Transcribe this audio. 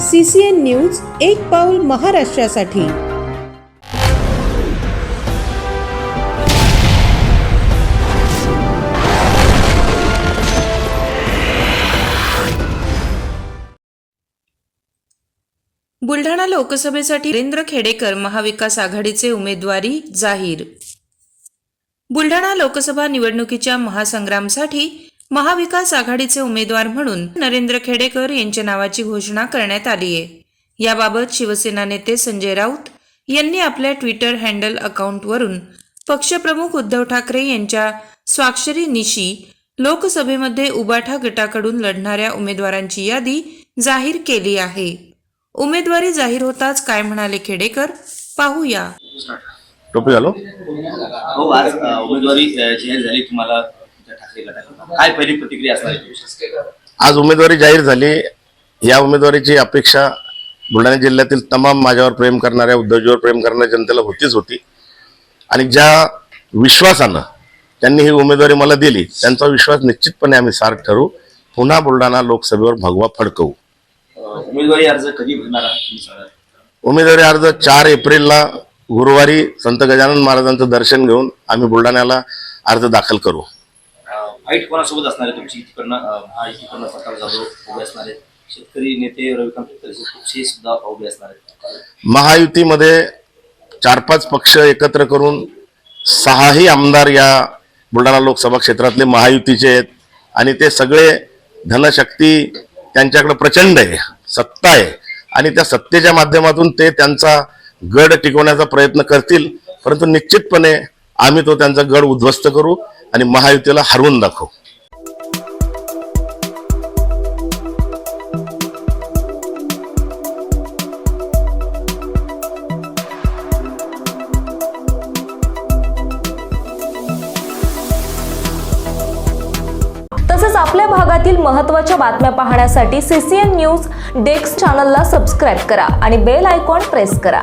C C N news एक पाऊल महाराष्ट्रासाठी. बुलढाणा लोकसभेसाठी नरेंद्र खेडेकर महाविकास आघाडीचे उमेदवारी जाहीर. बुलढाणा लोकसभा निवडणुकीच्या महासंग्रामसाठी महाविकास आघाडीचे उमेदवार म्हणून नरेंद्र खेडेकर यांच्या नावाची घोषणा करण्यात आली आहे. याबाबत शिवसेना नेते संजय राऊत यांनी आपल्या ट्विटर हँडल अकाउंटवरून पक्षप्रमुख उद्धव ठाकरे यांच्या स्वाक्षरीनिशी लोकसभेमध्ये उबाठा गटाकडून लढणाऱ्या उमेदवारांची यादी जाहीर केली आहे. उमेदवारी जाहीर होताच काय म्हणाले खेडेकर? पाहूया. टोपी घालो हो आज उमेदवारी जाहीर झाली तुम्हाला. काय पहिली प्रतिक्रिया असणार आहे? आज उमेदवारी जाहीर झाली. या उमेदवारीची अपेक्षा बुलढाणा जिल्ह्यातील तमाम माझ्यावर प्रेम करणाऱ्या उद्धवजीवर प्रेम करणाऱ्या जनतेला होतीच होती. आणि ज्या विश्वासानं त्यांनी ही उमेदवारी मला दिली त्यांचा विश्वास निश्चितपणे आम्ही सार्थ ठरू. पुन्हा बुलढाणा लोकसभेवर भगवा फडकवू. उमेदवारी अर्ज कधी भरणार उमेदवारी अर्ज चार एप्रिलला गुरुवारी संत गजानन महाराजांचं दर्शन घेऊन आम्ही बुलढाण्याला अर्ज दाखल करू. फाईट कोणासोबत असणार आहे तुमची महायुतीकडनं प्रताप जाधव उभे असणार आहेत. शेतकरी नेते रविकांत सुद्धा उभे असणार आहेत. महायुतीमध्ये चार पाच पक्ष एकत्र करून सहाही आमदार या बुलढाणा लोकसभा क्षेत्रातले महायुतीचे आहेत. आणि ते सगळे धनशक्ती त्यांच्याकडे प्रचंड आहे सत्ता आहे. आणि त्या सत्तेच्या माध्यमातून ते त्यांचा गड टिकवण्याचा प्रयत्न करतील. परंतु निश्चितपणे आम्ही तो त्यांचा गड उद्ध्वस्त करू आणि महायुतीला हरवून दाखवू. तसंच आपल्या भागातील महत्त्वाच्या बातम्या पाहण्यासाठी सीसीएन न्यूज डेस्क चॅनलला सबस्क्राईब करा आणि बेल आयकॉन प्रेस करा.